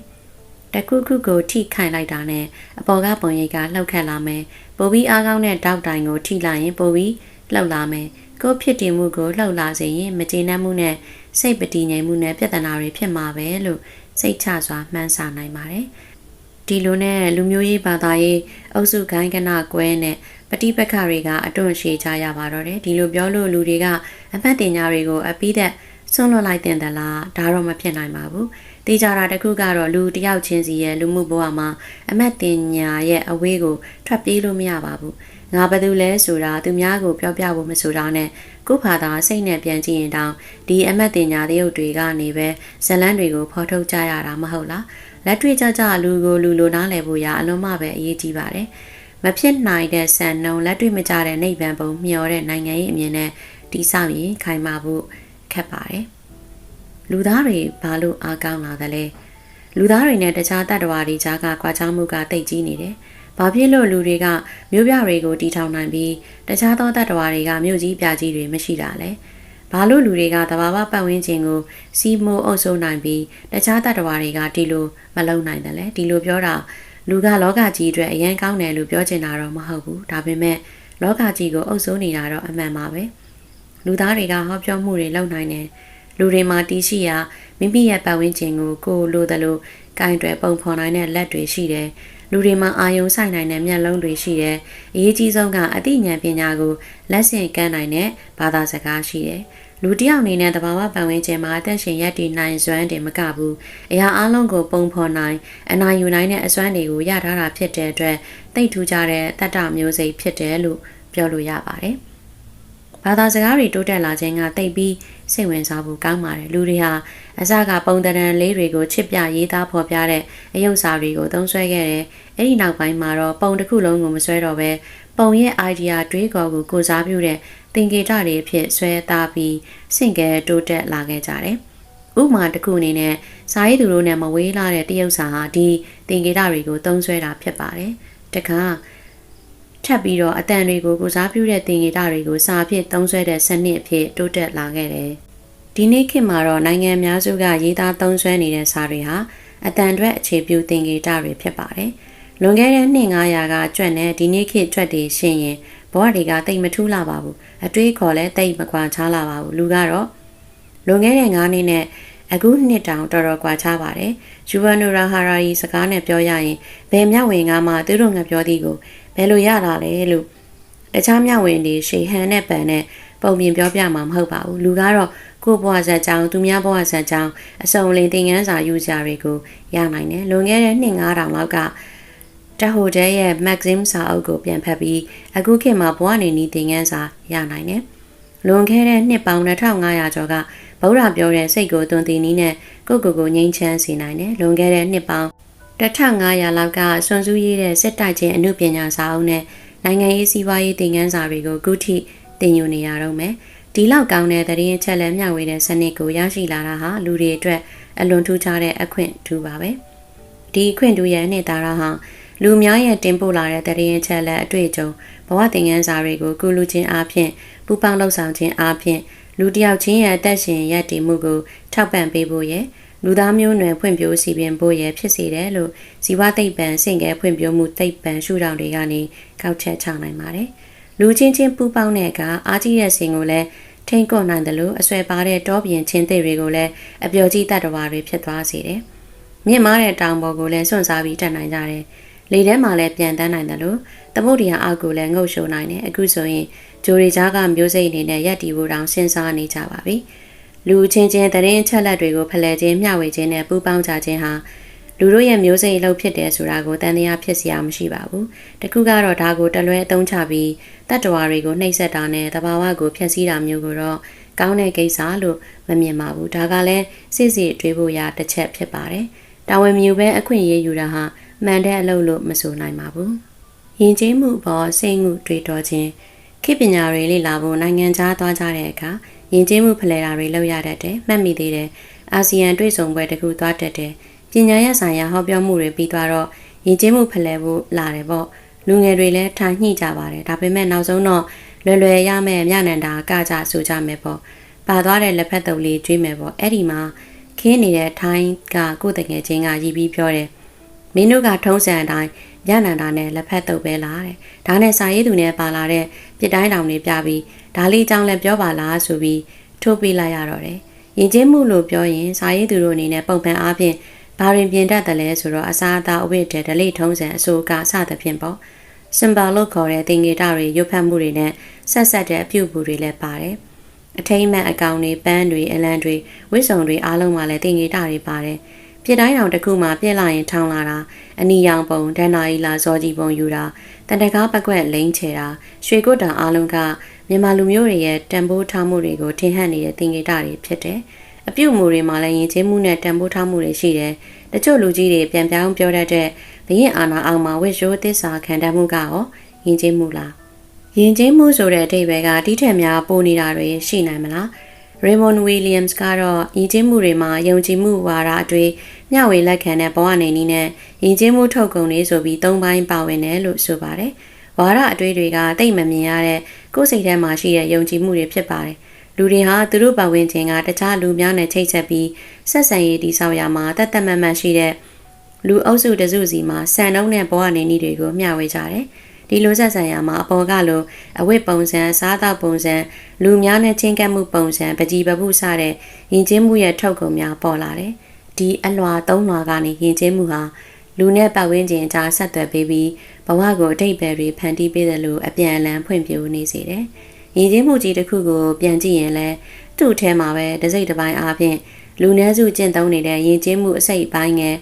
S1: တခုခုကိုထိခိုင်လိုက်တာနဲ့အပေါ်ကပုံရိပ်ကလှုပ်ခတ်လာမယ်ပိုပြီးအားကောင်းတဲ့တောက်တိုင်ကိုထိလိုက်ရင်ပိုပြီးလှုပ်လာမယ်ကိုဖြစ်တည်မှုကိုလှုပ်လာစေရင်မကျေနပ်မှုနဲ့စိတ်ပတည်ငြိမ်မှုနဲ့ပြဿနာတွေဖြစ်မှာပဲလို့စိတ်ချစွာမှန်းဆနိုင်ပါတယ်ဒီလိုနဲ့လူမျိုးရေးဘာသာရေးအုပ်စုခိုင်းကနကွဲနဲ့ ပဋိပက္ခတွေကအတွန့်ရှည်ကြရပါတော့တယ်ဒီလိုပြောလို့လူတွေကအဖတ်တင်ညာတွေကိုအပိသက်ဆွန့်လွတ်လိုက်တင်တယ်လားဒါတော့မဖြစ်နိုင်ပါဘူးတေးကြတာတခုကတော့လူတယောက်ချင်းစီရဲ့လူမှုဘဝမှာအမတ်တင်ညာရဲ့အဝေးကိုထွက်ပြေးလို့မရပါဘူးငါဘာလို့လဲဆိုတာသူများကိုပြောပြဖို့မဆိုတာနဲ့ကို့ဖာသာစိတ်နဲ့ပြန်ကြည့်ရင်တောင်ဒီအမတ်တင်ညာတရုပ်တွေကနေပဲဇလန်းတွေကိုဖော်ထုတ်ကြရတာမဟုတ်လားလက်တွေ့ကြကြလူကိုလူလိုနားလည်ဖို့ရအလုံးမပဲအရေးကြီးပါတယ် မဖြစ်နိုင်တဲ့ဆန်နှုံလက်တွေ့မကြတဲ့နှိပ်ပံပုံမျောတဲ့နိုင်ငံရေးအမြင်နဲ့တိဆောက်ရင်ခိုင်မာဖို့ခက်ပါတယ်လူသားတွေဘာလို့အားကောင်းလာသလဲလူသားတွေနဲ့တခြားတ attva တွေကြားကကွာခြားမှုကတိတ်ကြီးနေတယ်။ဘာဖြစ်လို့လူတွေကမြို့ပြတွေကိုတီထောင်နိုင်ပြီးတခြားသောတ attva တွေကမြို့ကြီးပြကြီးတွေမရှိတာလဲ။ဘာလို့လူတွေကတဘာဝပတ်ဝန်းကျင်ကိုစီးမိုးအုပ်စိုးနိုင်ပြီးတခြားတ attva တွေကဒီလိုမလုပ်နိုင်တယ်လဲ။ဒီလိုပြောတာ လူကလောကကြီးအတွက်အရန်ကောင်းတယ်လို့ပြောချင်တာတော့မဟုတ်ဘူးဒါပေမဲ့လောကကြီးကိုအုပ်စိုးနေတာတော့အမှန်ပါပဲလူသားတွေကဟောပြောမှုတွေလုပ်နိုင်တယ်လူတွေမှာတီးရှိရာမိမိရဲ့ပတ်ဝန်းကျင်ကိုကိုလိုသလိုကင်တွယ်ပုံဖော်နိုင်တဲ့လက်တွေရှိတယ်လူတွေမှာအာယုံဆိုင်နိုင်တဲ့မျက်လုံးတွေရှိတယ်အရေးကြီးဆုံးကအသိဉာဏ်ပညာကိုလက်ဆင့်ကမ်းနိုင်တဲ့ဘာသာစကားရှိတယ် လူတယောက်အနေနဲ့တဘာဝပတ်ဝန်းကျင်မှာအသက်ရှင်ရပ်တည်နိုင်စွမ်းတယ်မကဘူးအရာအလုံးကိုပုံဖော်နိုင်အနာယူနိုင်တဲ့အစွမ်းတွေကိုရထားတာဖြစ်တဲ့အတွက်သိထူးကြတဲ့တတ္တမျိုးစိတ်ဖြစ်တယ်လို့ပြောလို့ရပါတယ်ဘာသာစကားတွေတိုးတက်လာခြင်းကတိတ်ပြီးစိတ်ဝင်စားဖို့ကောင်းပါတယ်လူတွေဟာအစကပုံတံလေးတွေကိုချစ်ပြရေးသားဖော်ပြတဲ့အယုတ်စာတွေကိုသုံးဆွဲခဲ့တယ်အဲ့ဒီနောက်ပိုင်းမှာတော့ပုံတစ်ခုလုံးကိုမဆွဲတော့ဘဲပုံရဲ့ idea တွေးခေါ်ကိုကိုစားပြုတဲ့ သင်္ကေတတွေအဖြစ်ဆွဲသားပြီးစင့်ကဲတိုးတက်လာခဲ့ကြတယ်။ဥပမာတစ်ခုအနေနဲ့စာရေးသူတို့နဲ့မဝေးလာတဲ့တရုတ်စာဟာဒီသင်္ကေတတွေကိုသုံးဆွဲတာဖြစ်ပါတယ်။တခါထပ်ပြီးတော့အတန်တွေကိုကိုစားပြုတဲ့သင်္ကေတတွေကိုစာအဖြစ်သုံးဆွဲတဲ့စနစ်အဖြစ်တိုးတက်လာခဲ့တယ်။ဒီနေ့ခေတ်မှာတော့နိုင်ငံအများစုကရေးသားသုံးဆွဲနေတဲ့စာတွေဟာအတန်အတွက်အခြေပြုသင်္ကေတတွေဖြစ်ပါတယ်။လွန်ခဲ့တဲ့နှစ်900ကကြွက်နဲ့ဒီနေ့ခေတ်ကြွက်တွေရှင်းရင် ဘဝတွေကတိတ်မထူးလာပါဘူးအတွေးခေါ်လဲတိတ်မကွာခြားလာပါဘူးလူကတော့လွန်ခဲ့တဲ့9နှစ်နဲ့အခုနှစ်တောင်တော်တော်ကွာခြားပါတယ်ယူဗန်နိုရာဟာရာရီစကားနဲ့ပြောရရင်ဘယ်မျက်ဝင်ကမှသူတို့ငါပြောသည်ကိုဘယ်လိုရတာလဲလို့တခြားမျက်ဝင်တွေရှေဟန်နဲ့ပန်နဲ့ပုံပြင်ပြောပြမှာမဟုတ်ပါဘူးလူကတော့ကိုဘွားဆက်ကြောင်းသူများဘွားဆက်ကြောင်းအစုံလင်သင်ငန်းစာယူကြတွေကိုရနိုင်တယ်လွန်ခဲ့တဲ့နှစ်9000လောက်က တဟိုတဲရဲ့ Maxim စာအုပ်ကိုပြန်ဖတ်ပြီးအခုခေတ်မှာဘဝနေနီးသင်ခန်းစာရနိုင်တယ်။လွန်ခဲ့တဲ့နှစ်ပေါင်း2500ကျော်ကဗုဒ္ဓပြောတဲ့စိတ်ကိုသွန်သင်နည်းနဲ့ကိုယ့်ကိုယ်ကိုငြိမ်းချမ်းစေနိုင်တယ်။လွန်ခဲ့တဲ့နှစ်ပေါင်း1500လောက်ကစွန်စူးရေးတဲ့စစ်တိုက်ခြင်းအမှုပညာစာအုပ်နဲ့နိုင်ငံရေးစီးပွားရေးသင်ခန်းစာတွေကိုအခုထိသင်ယူနေရတော့မယ်။ဒီလောက်ကောင်းတဲ့သတင်းအချက်လက်မျှဝေတဲ့စနစ်ကိုရရှိလာတာဟာလူတွေအတွက်အလွန်ထူးခြားတဲ့အခွင့်ထူးပါပဲ။ဒီအခွင့်ထူးရဲ့နှစ်သာရဟာ လူများရဲ့တင်ပို့လာတဲ့တရင်ချက်လက်အတွေ့အကြုံဘဝသင်ခန်းစာတွေကိုကုလူချင်းအားဖြင့်ပူပေါင်းလှုပ်ဆောင်ခြင်းအားဖြင့်လူတယောက်ချင်းရဲ့အသက်ရှင်ရည်တည်မှုကိုထောက်ပံ့ပေးဖို့ရယ်လူသားမျိုးနွယ်ဖွံ့ဖြိုးစီပင်ဖို့ရယ်ဖြစ်စေတယ်လို့ဇီဝသိပ္ပံစင်ကဲဖွံ့ဖြိုးမှုသိပ္ပံရှုထောင့်တွေကနေကောက်ချက်ချနိုင်ပါတယ်။လူချင်းချင်းပူပေါင်းတဲ့အခါအားကြီးတဲ့စင်ကိုလည်းထိန်ကုန်နိုင်တယ်လို့အဆွဲပါတဲ့တောပြင်ချင်းသိတွေကိုလည်းအပျော်ကြီးတတ်တော်တွေဖြစ်သွားစေတယ်။မြင့်မားတဲ့တောင်ပေါ်ကိုလည်းစွန့်စားပြီးတက်နိုင်ကြတယ်။ လေထဲမှာလည်းပြန်တန်းနိုင်တယ်လို့သမုဒ္ဒရာအောက်ကိုလည်းငုပ်ရှုံနိုင်တယ်အခုဆိုရင်ဂျိုရီကြားကမျိုးစိတ်အနေနဲ့ရက်တီဖို့တောင်စဉ်းစားနေကြပါပြီလူချင်းချင်းသတင်းချက်လက်တွေကိုဖလှယ်ခြင်းမျှဝေခြင်းနဲ့ပူးပေါင်းကြခြင်းဟာလူတို့ရဲ့မျိုးစိတ်အလုပ်ဖြစ်တယ်ဆိုတာကိုတန်တရားဖြစ်စရာမရှိပါဘူး။တခုကတော့ဒါကိုတလွဲအသုံးချပြီးတတ္တဝါတွေကိုနှိပ်စက်တာနဲ့တဘာဝကိုဖျက်ဆီးတာမျိုးကိုတော့ကောင်းတဲ့ကိစ္စလို့မမြင်ပါဘူး။ဒါကလည်းစိတ်စီတွေးဖို့ရတစ်ချက်ဖြစ်ပါတယ်။တာဝန်မြူပဲအခွင့်အရေးယူတာဟာ မှန်တဲ့အလုပ်လို့မဆိုနိုင်ပါဘူး။ယဉ်ကျေးမှုပေါ်စိတ်မှုတွေးတော်ခြင်းခေပညာတွေလေ့လာဖို့နိုင်ငံခြားသွားကြတဲ့အခါယဉ်ကျေးမှုဖလှယ်တာတွေလုပ်ရတတ်တယ်။မှတ်မိသေးတယ်။အာဆီယံတွေ့ဆုံပွဲတစ်ခုသွားတတ်တယ်။ပညာရပ်ဆိုင်ရာဟောပြောမှုတွေပြီးသွားတော့ယဉ်ကျေးမှုဖလှယ်ဖို့လာတယ်ပေါ့။လူငယ်တွေလည်းထိုင်ညှိကြပါတယ်။ဒါပေမဲ့နောက်ဆုံးတော့လွယ်လွယ်ရမယ့်မြနန္တာကကြဆိုကြမယ်ပေါ့။ပါသွားတဲ့လက်ဖက်တုပ်လေးကျွေးမယ်ပေါ့။အဲ့ဒီမှာခင်းနေတဲ့ထိုင်းကကိုယ်တငယ်ချင်းကရည်ပြီးပြောတယ်။ မင်းတို့ကထုံးစံအတိုင်းညနန္တာနဲ့လက်ဖက်တုပ်ပဲလားတဲ့။ဒါနဲ့စာရေးသူနဲ့ပါလာတဲ့ပြစ်တိုင်းတောင်တွေပြပြီးဒါလေးကြောင့်လည်းပြောပါလားဆိုပြီးထိုးပေးလိုက်ရတော့တယ်။ယဉ်ကျေးမှုလို့ပြောရင်စာရေးသူတို့အနေနဲ့ပုံမှန်အားဖြင့်ဘာရင်ပြင်တတ်တယ်လဲဆိုတော့အစားအသောက်အဝတ်တဲ့ဒလိထုံးစံအစိုးကစသဖြင့်ပေါ့။စင်ပါလို့ခေါ်တဲ့သင်္ကေတတွေရွတ်ဖတ်မှုတွေနဲ့ဆက်ဆက်တဲ့အပြုအမူတွေလည်းပါတယ်။အထိမ့်မဲ့အကောင်တွေပန်းတွေအလံတွေဝိစုံတွေအားလုံးမှာလည်းသင်္ကေတတွေပါတယ်။ ပြစ်တိုင်းတောင်တစ်ခုမှပြက်လာရင်ထောင်းလာတာအနီရောင်ပုံဒဏ္ဍာရီလာဇောကြီးပုံယူတာတန်တကားပကွက်လိမ့်ချေတာရွှေကုတ်တံအားလုံးကမြန်မာလူမျိုးတွေရဲ့တန်ဖိုးထားမှုတွေကိုထင်ဟပ်နေတဲ့သင်္ကေတတွေဖြစ်တယ်။အပြုတ်မှုတွေမှာလည်းယဉ်ကျေးမှုနဲ့တန်ဖိုးထားမှုတွေရှိတယ်။တချို့လူကြီးတွေပြန်ပြောင်းပြောတတ်တဲ့ဘရင်အာနာအောင်မှာဝစ်ရိုးသစ္စာခံတတ်မှုကရောယဉ်ကျေးမှုလား။ယဉ်ကျေးမှုဆိုတဲ့အဓိပ္ပာယ်ကတိထက်များပိုနေတာတွေရှိနိုင်မလား။ Raymond Williams ကတော့ယဉ်ကျေးမှုတွေမှာယုံကြည်မှုဝါဒအတွေ့မျှဝေလက်ခံတဲ့ဘဝနေနည်းနဲ့ယဉ်ကျေးမှုထုတ်ကုန်တွေဆိုပြီး၃ပိုင်းပါဝင်တယ်လို့ဆိုပါတယ်။ဝါဒအတွေ့တွေကတိတ်မမြင်ရတဲ့ကိုယ်စိတ်ထဲမှာရှိတဲ့ယုံကြည်မှုတွေဖြစ်ပါတယ်။လူတွေဟာသူတို့ပတ်ဝန်းကျင်ကတခြားလူများနဲ့ချိတ်ဆက်ပြီးဆက်ဆံရေးတည်ဆောက်ရမှာတတ်တတ်မှတ်မှတ်ရှိတဲ့လူအုပ်စုတစုစီမှာစံနှုန်းနဲ့ဘဝနေနည်းတွေကိုမျှဝေကြတယ်။ ဒီလိုဆက်ဆံရမှာအပေါ်ကလိုအဝတ်ပုံစံစားသောက်ပုံစံလူများနဲ့ချင်းကပ်မှုပုံစံပကြီးပပုစတဲ့ယဉ်ကျေးမှုရဲ့ထုတ်ကုန်များပေါ်လာတယ်။ဒီအလွာသုံးလွာကနေယဉ်ကျေးမှုဟာလူနဲ့ပတ်ဝန်းကျင်ကြားဆက်သွယ်ပေးပြီးဘဝကိုအတိတ်ပဲတွေဖန်တီးပေးတယ်လို့အပြန်အလှန်ဖွင့်ပြနေစေတယ်။ရည်ချင်းမှုကြီးတစ်ခုကိုပြန်ကြည့်ရင်လည်းသူ့ထဲမှာပဲတစိမ့်တစ်ပိုင်းအားဖြင့်လူနည်းစုကျင့်သုံးနေတဲ့ရည်ချင်းမှုအစိတ်ပိုင်းငယ်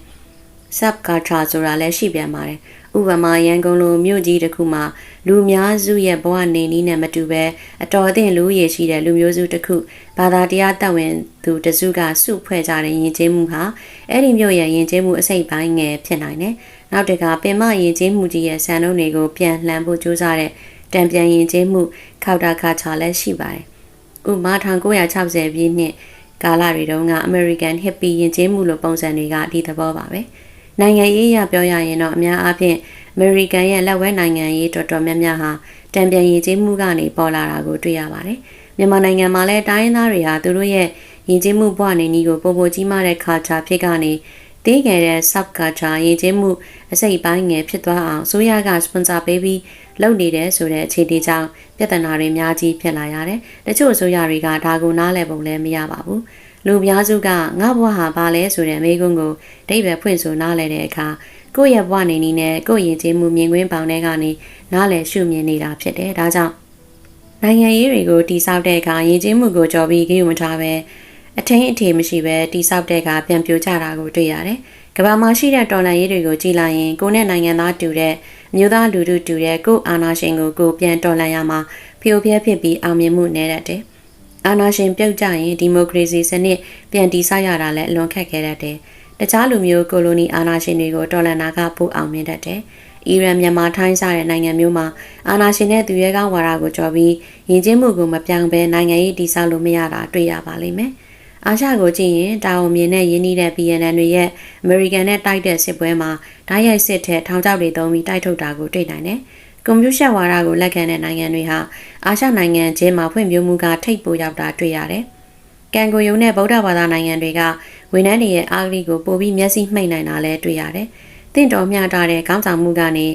S1: sub culture ဆိုတာလည်းရှိပြန်ပါတယ်။ ဥပမာရန်ကုန်လိုမြို့ကြီးတစ်ခုမှာလူများစုရဲ့ဘဝနေနည်းနဲ့မတူပဲအတော်အသင့်လူရည်ရှိတဲ့လူမျိုးစုတစ်ခုဘာသာတရားတတ်ဝင်သူတစုကစုဖွဲ့ကြတဲ့ယဉ်ကျေးမှုဟာအဲ့ဒီမြို့ရဲ့ယဉ်ကျေးမှုအစိတ်ပိုင်းငယ်ဖြစ်နိုင်တယ်။နောက်တကပင်မယဉ်ကျေးမှုကြီးရဲ့စံနှုန်းတွေကိုပြန်လှန်ဖို့ကြိုးစားတဲ့တံပြန်ယဉ်ကျေးမှုခောက်တာခါချလည်းရှိပါတယ်။ဥပမာ1960ပြည့်နှစ်ကာလတွေတုန်းက American Hippie ယဉ်ကျေးမှုလိုပုံစံတွေကဒီသဘောပါပဲ။ နိုင်ငံရေးအရပြောရရင်တော့အများအားဖြင့်အမေရိကန်ရဲ့လက်ဝဲနိုင်ငံရေးတော်တော်များများဟာတံပြန်ရည်ကြီးမှုကနေပေါ်လာတာကိုတွေ့ရပါတယ်။မြန်မာနိုင်ငံမှာလည်းတိုင်းရင်းသားတွေဟာသူတို့ရဲ့ယဉ်ကျေးမှုဘဝနေနည်းကိုပုံပေါ်ကြီးမားတဲ့ culture ဖြစ်ကနေတေးငယ်တဲ့ sub culture ယဉ်ကျေးမှုအစိတ်ပိုင်းငယ်ဖြစ်သွားအောင်ဆိုရက sponsor ပေးပြီးလုပ်နေတယ်ဆိုတဲ့အခြေအနေကြောင့်ပြဿနာတွေအများကြီးဖြစ်လာရတယ်။တချို့အစိုးရတွေကဒါကိုနားလည်ပုံလည်းမရပါဘူး။ လူအများစုကငါဘဝဟာဘာလဲဆိုတဲ့မေးခွန်းကိုဒိဗယ်ဖွင့်ဆိုနားလည်တဲ့အခါကိုယ့်ရဲ့ဘဝနေနည်းနဲ့ကိုယ့်ရင်ကျေးမှုမြင်ကွင်းပေါင်ထဲကနေနားလည်ရှုမြင်နေတာဖြစ်တယ်ဒါကြောင့်နိုင်ငံရေးတွေကိုတိဆောက်တဲ့အခါရင်ကျေးမှုကိုကြော်ပြီးဂရုမထားပဲအထင်းအထေမရှိပဲတိဆောက်တဲ့အခါပြန်ပြိုကျတာကိုတွေ့ရတယ်ကဘာမှာရှိတဲ့တော်လှန်ရေးတွေကိုကြည်လိုက်ရင်ကိုနဲ့နိုင်ငံသားတူတဲ့မျိုးသားလူထုတူတဲ့ကိုအာနာရှင်ကိုကိုပြန်တော်လှန်ရမှာဖျို့ဖျက်ဖြစ်ပြီးအောင်မြင်မှုနေတတ်တယ် အာဏာရှင်ပြုတ်ကျရင်ဒီမိုကရေစီစနစ်ပြန်တည်ဆောက်ရတာလည်းအလွန်ခက်ခဲတတ်တယ်။တခြားလူမျိုးကိုလိုနီအာဏာရှင်တွေကိုတော်လှန်တာကပိုအောင်မြင်တတ်တယ်။အီရန်မြန်မာထိုင်းစတဲ့နိုင်ငံမျိုးမှာအာဏာရှင်နဲ့သူရဲကောင်းဝါဒကိုကြော်ပြီးယဉ်ကျေးမှုကိုမပြောင်းဘဲနိုင်ငံရေးတည်ဆောက်လို့မရတာတွေ့ရပါလိမ့်မယ်။အာရှကိုကြည့်ရင်တာဝန်မြင်တဲ့ရင်းနှီးတဲ့ BNN တွေရဲ့အမေရိကန်နဲ့တိုက်တဲ့စစ်ပွဲမှာဓာတ်ရိုက်စစ်ထက်ထောင်ချောက်တွေသုံးပြီးတိုက်ထုတ်တာကိုတွေ့နိုင်တယ်။ ကွန်ပျူတာဝါဒကိုလက်ခံတဲ့နိုင်ငံတွေဟာအာရှနိုင်ငံချင်းမှာဖွံ့ဖြိုးမှုကထိပ်ပိုရောက်တာတွေ့ရတယ်။ကန်ကိုယုံနဲ့ဗုဒ္ဓဘာသာနိုင်ငံတွေကဝန်ထမ်းတွေရဲ့အားကလေးကိုပိုပြီးမျက်စိမှိတ်နိုင်တာလည်းတွေ့ရတယ်။တင့်တော်မျှတတဲ့ခေါင်းဆောင်မှုကနေ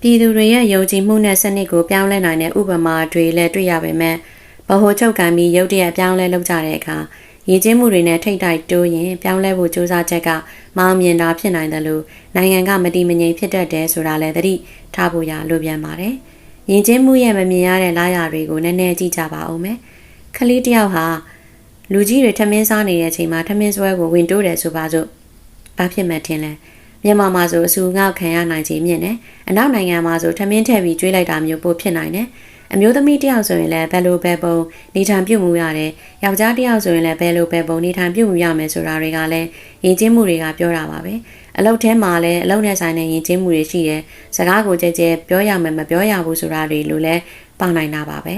S1: ပြည်သူတွေရဲ့ယုံကြည်မှုနဲ့စနစ်ကိုပြောင်းလဲနိုင်တဲ့ဥပမာတွေလည်းတွေ့ရပေမဲ့ဗဟိုချုပ်ကံပြီးရုတ်တရက်ပြောင်းလဲလုပ်ကြတဲ့အခါ ရည်ကျင်းမှုတွေနဲ့ထိတ်တိုက်တိုးရင်ပြောင်းလဲဖို့ကြိုးစားချက်ကမောင်မြင်တာဖြစ်နိုင်တယ်လို့နိုင်ငံကမတိမငြိမ်ဖြစ်တတ်တယ်ဆိုတာလည်းသတိထားဖို့ရလိုပြန်ပါတယ်။ယဉ်ကျေးမှုရဲ့မမြင်ရတဲ့လာရတွေကိုနည်းနည်းကြည့်ကြပါဦးမယ်။ခလေးတယောက်ဟာလူကြီးတွေထမင်းစားနေတဲ့အချိန်မှာထမင်းဆွဲကိုဝင်တိုးတယ်ဆိုပါစို့ဘာဖြစ်မှထင်လဲမြန်မာမှာဆိုအဆူငေါက်ခံရနိုင်ခြင်းမြင့်တယ်အနောက်နိုင်ငံမှာဆိုထမင်းထည့်ပြီးကျွေးလိုက်တာမျိုးပိုဖြစ်နိုင်တယ် အမျိုးသမီးတစ်ယောက်ဆိုရင်လည်းဘယ်လိုပဲပုံနေထိုင်ပြုမှုရတယ်ယောက်ျားတစ်ယောက်ဆိုရင်လည်းဘယ်လိုပဲပုံနေထိုင်ပြုမှုရမယ်ဆိုတာတွေကလည်းယဉ်ကျေးမှုတွေကပြောတာပါပဲအလုပ်ထဲမှာလည်းအလုပ်နဲ့ဆိုင်တဲ့ယဉ်ကျေးမှုတွေရှိတယ်စကားကိုကြဲကြဲပြောရမယ်မပြောရဘူးဆိုတာတွေလိုလည်းပေါနိုင်တာပါပဲ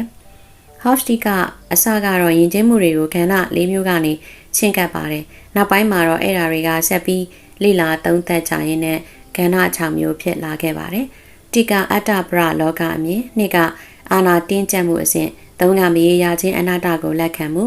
S1: Hofstee ကအစကတော့ယဉ်ကျေးမှုတွေကိုခန္ဓာ၄မျိုးကနေချင်းကပ်ပါတယ်။နောက်ပိုင်းမှာတော့အဲ့ဓာတွေကဆက်ပြီးလိလာသုံးသက်ကြရင်းနဲ့ခန္ဓာ6မျိုးဖြစ်လာခဲ့ပါတယ်။တိကအတ္တပရလောကအမြင်နှစ်က အာနာတင်းကျပ်မှုအစဉ်သုံးကမရေရာချင်းအနာတ္တကိုလက်ခံမှု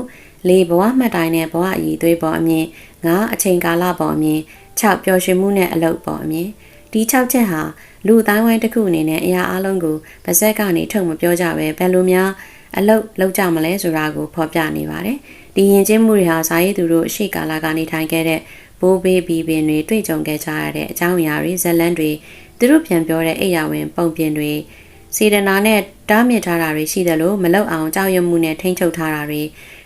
S1: လေးဘဝမှတ်တိုင်းနဲ့ဘဝအည်သွေးပေါ်အမြင်ငါအချိန်ကာလပေါ်အမြင်6ပျော်ရွှင်မှုနဲ့အလုပ်ပေါ်အမြင်ဒီ6ချက်ဟာလူအတိုင်းဝိုင်းတစ်ခုအနေနဲ့အရာအလုံးကိုပါဇက်ကနေထုတ်မပြောကြပဲဘယ်လိုများအလုတ်လောက်ကြမလဲဆိုတာကိုဖော်ပြနေပါတယ်။ဒီရင်ကျင်းမှုတွေဟာဇာယေသူတို့အရှိကာလကနေထိုင်ခဲ့တဲ့ဘိုးဘေးဘီပင်တွေတွေ့ကြုံခဲ့ကြရတဲ့အကြောင်းအရာတွေဇက်လန်းတွေသူတို့ပြန်ပြောတဲ့အိယာဝင်ပုံပြင်တွေ စေတနာနဲ့တားမြစ်ထားတာတွေရှိတယ်လို့မလောက်အောင်ကြောက်ရွံ့မှုနဲ့ထိမ့်ချုပ်ထားတာတွေ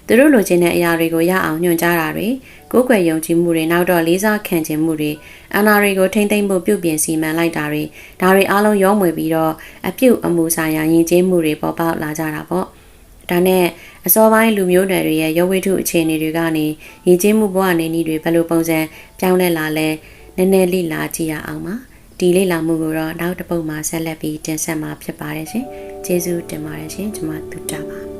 S1: သူတို့လိုချင်တဲ့အရာတွေကိုရအောင်ညွှန်ကြားတာတွေကိုယ်ွယ်ယုံကြည်မှုတွေနောက်တော့လေးစားခံခြင်းမှုတွေအနာတွေကိုထိမ့်သိမ့်ဖို့ပြုပြင်စီမံလိုက်တာတွေဒါတွေအားလုံးရောမွေပြီးတော့အပြုတ်အမူဆိုင်ရာယဉ်ကျေးမှုတွေပေါ်ပေါက်လာကြတာပေါ့ဒါနဲ့အစောပိုင်းလူမျိုးတွေရဲ့ရုပ်ဝိထုအခြေအနေတွေကနေရည်ကြီးမှုဘဝနေနည်းတွေဘယ်လိုပုံစံပြောင်းလဲလာလဲနည်းနည်းလိလာကြည့်ရအောင်ပါ ဒီလိလာမှုကိုတော့နောက်တစ်ပုတ်မှာဆက်လက်ပြီးတင်ဆက်မှာဖြစ်ပါတယ်ရှင်ကျေးဇူးတင်ပါတယ်ရှင်ကျွန်မတူတာပါ